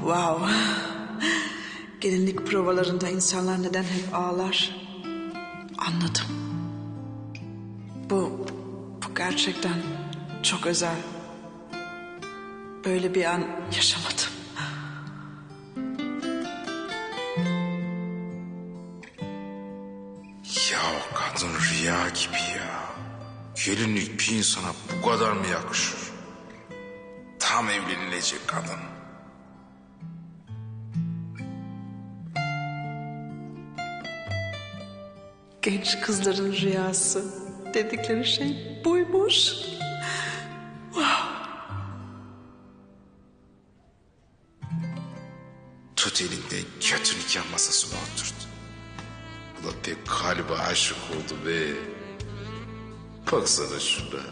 wow. Gelinlik provalarında insanlar neden hep ağlar? Anladım. Bu, bu gerçekten çok özel. Böyle bir an yaşamadım. Ya o kadın rüya gibi ya. Gelinlik bir insana bu kadar mı yakışır? Tam evlenilecek kadın. Genç kızların rüyası dedikleri şey buymuş. Tut elinden kötü nikah masasına oturdu. Ulan pek galiba aşık oldu be. Baksana şuna.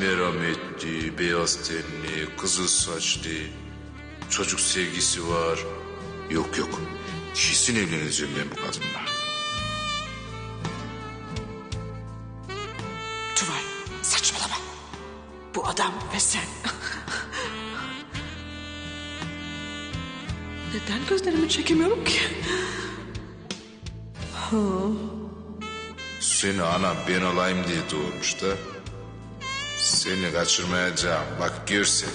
Merhametli, beyaz tenli, kızıl saçlı. Çocuk sevgisi var. Yok yok. Kesin evleneceğim ben bu kadınla. Saçmalama. Bu adam ve sen. Neden gözlerimi çekemiyorum ki? Seni ana ben alayım diye doğurmuş da. Seni kaçırmayacağım. Bak görsen.